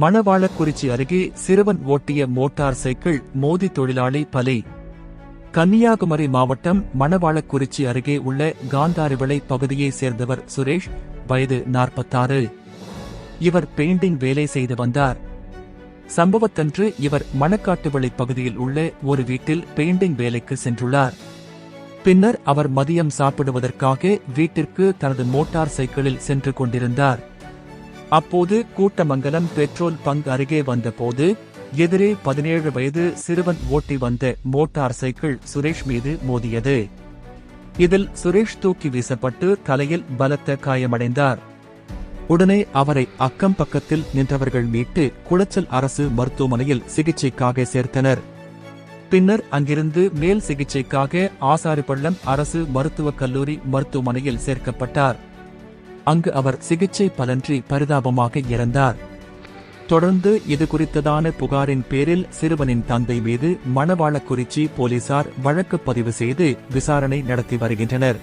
மணவாளக்குறிச்சி அருகே சிறுவன் ஓட்டிய மோட்டார் சைக்கிள் மோதி தொழிலாளி பலி. கன்னியாகுமரி மாவட்டம் மணவாளக்குறிச்சி அருகே உள்ள காந்தாரிவிளை பகுதியைச் சேர்ந்தவர் சுரேஷ் வயது நாற்பத்தாறு. இவர் பெயிண்டிங் வேலை செய்து வந்தார். சம்பவத்தன்று இவர் மணக்காட்டுவிளை பகுதியில் உள்ள ஒரு வீட்டில் பெயிண்டிங் வேலைக்கு சென்றுள்ளார். பின்னர் அவர் மதியம் சாப்பிடுவதற்காக வீட்டிற்கு தனது மோட்டார் சைக்கிளில் சென்று கொண்டிருந்தார். அப்போது கூட்டமங்கலம் பெட்ரோல் பங்க் அருகே வந்தபோது எதிரே பதினேழு வயது சிறுவன் ஓட்டி வந்த மோட்டார் சைக்கிள் சுரேஷ் மீது மோதியது. இதில் சுரேஷ் தூக்கி வீசப்பட்டு தலையில் பலத்த காயமடைந்தார். உடனே அவரை அக்கம் பக்கத்தில் நின்றவர்கள் மீட்டு குளச்சல் அரசு மருத்துவமனையில் சிகிச்சைக்காக சேர்த்தனர். பின்னர் அங்கிருந்து மேல் சிகிச்சைக்காக ஆசாரிப்பள்ளம் அரசு மருத்துவக் கல்லூரி மருத்துவமனையில் சேர்க்கப்பட்டார். அங்கு அவர் சிகிச்சை பலன்றி பரிதாபமாக இறந்தார். தொடர்ந்து இது குறித்ததான புகாரின் பேரில் சிறுவனின் தந்தை மீது மணவாளக்குறிச்சி போலீசார் வழக்கு பதிவு செய்து விசாரணை நடத்தி வருகின்றனர்.